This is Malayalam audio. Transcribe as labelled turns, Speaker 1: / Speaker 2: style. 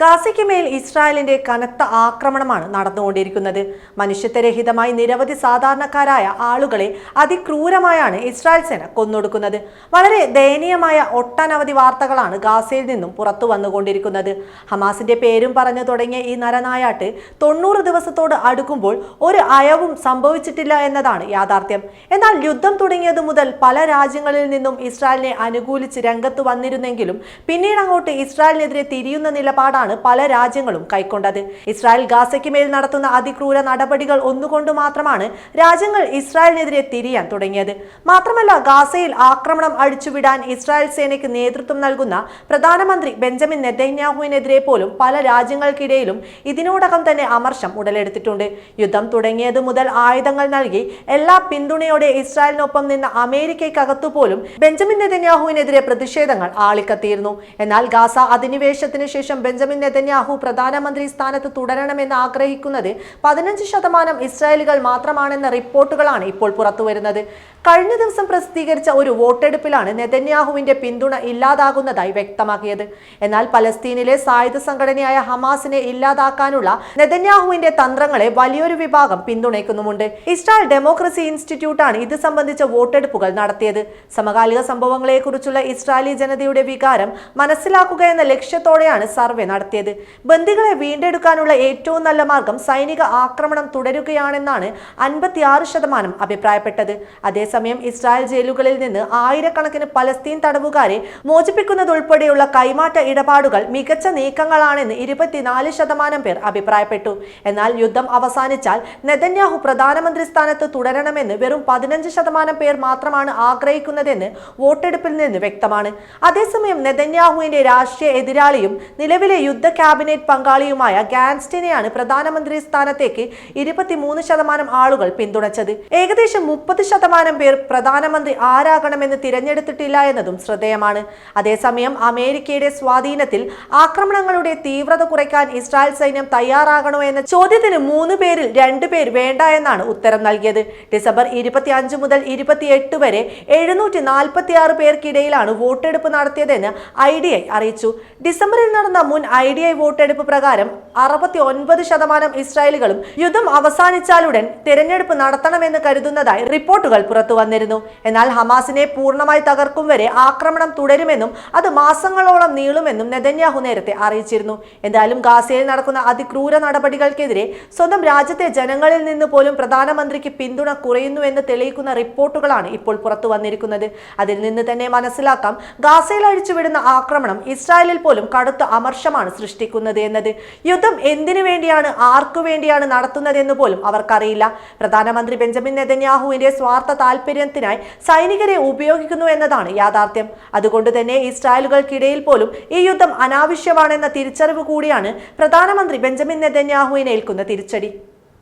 Speaker 1: ഗാസയ്ക്ക് മേൽ ഇസ്രായേലിന്റെ കനത്ത ആക്രമണമാണ് നടന്നുകൊണ്ടിരിക്കുന്നത്. മനുഷ്യത്വരഹിതമായി നിരവധി സാധാരണക്കാരായ ആളുകളെ അതിക്രൂരമായാണ് ഇസ്രായേൽ സേന കൊന്നൊടുക്കുന്നത്. വളരെ ദയനീയമായ ഒട്ടനവധി വാർത്തകളാണ് ഗാസയിൽ നിന്നും പുറത്തു വന്നുകൊണ്ടിരിക്കുന്നത്. ഹമാസിന്റെ പേരും പറഞ്ഞു തുടങ്ങിയ ഈ നരനായാട്ട് തൊണ്ണൂറ് ദിവസത്തോട് അടുക്കുമ്പോൾ ഒരു അയവും സംഭവിച്ചിട്ടില്ല എന്നതാണ് യാഥാർത്ഥ്യം. എന്നാൽ യുദ്ധം തുടങ്ങിയതു മുതൽ പല രാജ്യങ്ങളിൽ നിന്നും ഇസ്രായേലിനെ അനുകൂലിച്ച് രംഗത്ത് വന്നിരുന്നെങ്കിലും പിന്നീട് അങ്ങോട്ട് ഇസ്രായേലിനെതിരെ തിരിയുന്ന നിലപാടാണ് പല രാജ്യങ്ങളും കൈക്കൊണ്ടത്. ഇസ്രായേൽ ഗാസയ്ക്ക് മേൽ നടത്തുന്ന അതിക്രൂര നടപടികൾ ഒന്നുകൊണ്ട് മാത്രമാണ് രാജ്യങ്ങൾ ഇസ്രായേലിനെതിരെ തിരിയാൻ തുടങ്ങിയത്. മാത്രമല്ല ഗാസയിൽ ആക്രമണം അഴിച്ചുവിടാൻ ഇസ്രായേൽ സേനയ്ക്ക് നേതൃത്വം നൽകുന്ന പ്രധാനമന്ത്രി ബെഞ്ചമിൻ നെതന്യാഹുവിനെതിരെ പോലും പല രാജ്യങ്ങൾക്കിടയിലും ഇതിനോടകം തന്നെ അമർഷം ഉടലെടുത്തിട്ടുണ്ട്. യുദ്ധം തുടങ്ങിയത് മുതൽ ആയുധങ്ങൾ നൽകി എല്ലാ പിന്തുണയോടെ ഇസ്രായേലിനൊപ്പം നിന്ന അമേരിക്കയ്ക്കകത്തു പോലും ബെഞ്ചമിൻ നെതന്യാഹുവിനെതിരെ പ്രതിഷേധങ്ങൾ ആളിക്കത്തിയിരുന്നു. എന്നാൽ ഗാസ അധിനിവേശത്തിന് ശേഷം ബെഞ്ചമിൻ നെതന്യാഹു പ്രധാനമന്ത്രി സ്ഥാനത്ത് തുടരണമെന്ന് ആഗ്രഹിക്കുന്നത് പതിനഞ്ച് ശതമാനം ഇസ്രായേലുകൾ മാത്രമാണെന്ന റിപ്പോർട്ടുകളാണ് ഇപ്പോൾ പുറത്തുവരുന്നത്. കഴിഞ്ഞ ദിവസം പ്രസിദ്ധീകരിച്ച ഒരു വോട്ടെടുപ്പിലാണ് നെതന്യാഹുവിന്റെ പിന്തുണ ഇല്ലാതാകുന്നതായി വ്യക്തമാക്കിയത്. എന്നാൽ പലസ്തീനിലെ സായുധ സംഘടനയായ ഹമാസിനെ ഇല്ലാതാക്കാനുള്ള നെതന്യാഹുവിന്റെ തന്ത്രങ്ങളെ വലിയൊരു വിഭാഗം പിന്തുണയ്ക്കുന്നുമുണ്ട്. ഇസ്രായേൽ ഡെമോക്രസി ഇൻസ്റ്റിറ്റ്യൂട്ടാണ് ഇത് സംബന്ധിച്ച വോട്ടെടുപ്പുകൾ നടത്തിയത്. സമകാലിക സംഭവങ്ങളെക്കുറിച്ചുള്ള ഇസ്രായേലി ജനതയുടെ വികാരം മനസ്സിലാക്കുക എന്ന ലക്ഷ്യത്തോടെയാണ് സർവേ നടത്തിയത്. ബന്ദികളെ വീണ്ടെടുക്കാനുള്ള ഏറ്റവും നല്ല മാർഗം സൈനിക ആക്രമണം തുടരുകയാണെന്നാണ് അൻപത്തിയാറ് ശതമാനം അഭിപ്രായപ്പെട്ടത്. അതേസമയം ഇസ്രായേൽ ജയിലുകളിൽ നിന്ന് ആയിരക്കണക്കിന് പലസ്തീൻ തടവുകാരെ മോചിപ്പിക്കുന്നതുൾപ്പെടെയുള്ള കൈമാറ്റ ഇടപാടുകൾ മികച്ച നീക്കങ്ങളാണെന്ന് ഇരുപത്തിനാല് ശതമാനം പേർ അഭിപ്രായപ്പെട്ടു. എന്നാൽ യുദ്ധം അവസാനിച്ചാൽ നെതന്യാഹു പ്രധാനമന്ത്രി സ്ഥാനത്ത് തുടരണമെന്ന് വെറും പതിനഞ്ച് ശതമാനം പേർ മാത്രമാണ് ആഗ്രഹിക്കുന്നതെന്ന് വോട്ടെടുപ്പിൽ നിന്ന് വ്യക്തമാണ്. അതേസമയം നെതന്യാഹുവിന്റെ രാഷ്ട്രീയ എതിരാളിയും നിലവിലെ യുദ്ധ ക്യാബിനറ്റ് പങ്കാളിയുമായ ഗാൻസ്റ്റിനെയാണ് പ്രധാനമന്ത്രി സ്ഥാനത്തേക്ക് ഇരുപത്തിമൂന്ന് ശതമാനം ആളുകൾ പിന്തുണച്ചത്. ഏകദേശം മുപ്പത് ശതമാനം പേർ പ്രധാനമന്ത്രി ആരാകണമെന്ന് തിരഞ്ഞെടുത്തിട്ടില്ല എന്നതും ശ്രദ്ധേയമാണ്. അതേസമയം അമേരിക്കയുടെ സ്വാധീനത്തിൽ ആക്രമണങ്ങളുടെ തീവ്രത കുറയ്ക്കാൻ ഇസ്രായേൽ സൈന്യം തയ്യാറാകണോ എന്ന ചോദ്യത്തിന് മൂന്ന് പേരിൽ രണ്ട് പേർ വേണ്ട എന്നാണ് ഉത്തരം നൽകിയത്. ഡിസംബർ ഇരുപത്തി അഞ്ച് മുതൽ ഇരുപത്തിയെട്ട് വരെ എഴുന്നൂറ്റി നാൽപ്പത്തി ആറ് പേർക്കിടയിലാണ് വോട്ടെടുപ്പ് നടത്തിയതെന്ന് ഐ ഡി ഐ അറിയിച്ചു. ഡിസംബറിൽ നടന്ന മുൻ ഐ ഡി ഐ വോട്ടെടുപ്പ് പ്രകാരം അറുപത്തി ഒൻപത് ശതമാനം ഇസ്രായേലുകളും യുദ്ധം അവസാനിച്ചാലുടൻ തെരഞ്ഞെടുപ്പ് നടത്തണമെന്ന് കരുതുന്നതായി റിപ്പോർട്ടുകൾ പുറത്തു വന്നിരുന്നു. എന്നാൽ ഹമാസിനെ പൂർണമായി തകർക്കും വരെ ആക്രമണം തുടരുമെന്നും അത് മാസങ്ങളോളം നീളുമെന്നും നെതന്യാഹു നേരത്തെ അറിയിച്ചിരുന്നു. എന്തായാലും ഗാസയിൽ നടക്കുന്ന അതിക്രൂര നടപടികൾക്കെതിരെ സ്വന്തം രാജ്യത്തെ ജനങ്ങളിൽ നിന്ന് പോലും പ്രധാനമന്ത്രിക്ക് പിന്തുണ കുറയുന്നു എന്ന് തെളിയിക്കുന്ന റിപ്പോർട്ടുകളാണ് ഇപ്പോൾ പുറത്തു വന്നിരിക്കുന്നത്. അതിൽ നിന്ന് തന്നെ മനസ്സിലാക്കാം ഗാസയിൽ അഴിച്ചുവിടുന്ന ആക്രമണം ഇസ്രായേലിൽ പോലും കടുത്ത അമർഷമാണ് സൃഷ്ടിക്കുന്നത് എന്നത്? യുദ്ധം എന്തിനു വേണ്ടിയാണ്? ആർക്കു വേണ്ടിയാണ് നടത്തുന്നതെന്ന് പോലും അവർക്കറിയില്ല. പ്രധാനമന്ത്രി ബെഞ്ചമിൻ നെതന്യാഹുവിന്റെ സ്വാർത്ഥ താല്പര്യത്തിനായി സൈനികരെ ഉപയോഗിക്കുന്നു എന്നതാണ് യാഥാർത്ഥ്യം. അതുകൊണ്ട് തന്നെ ഇസ്രായേലുകൾക്കിടയിൽ പോലും ഈ യുദ്ധം അനാവശ്യമാണെന്ന തിരിച്ചറിവ് കൂടിയാണ് പ്രധാനമന്ത്രി ബെഞ്ചമിൻ നെതന്യാഹുവിനേൽക്കുന്ന തിരിച്ചടി.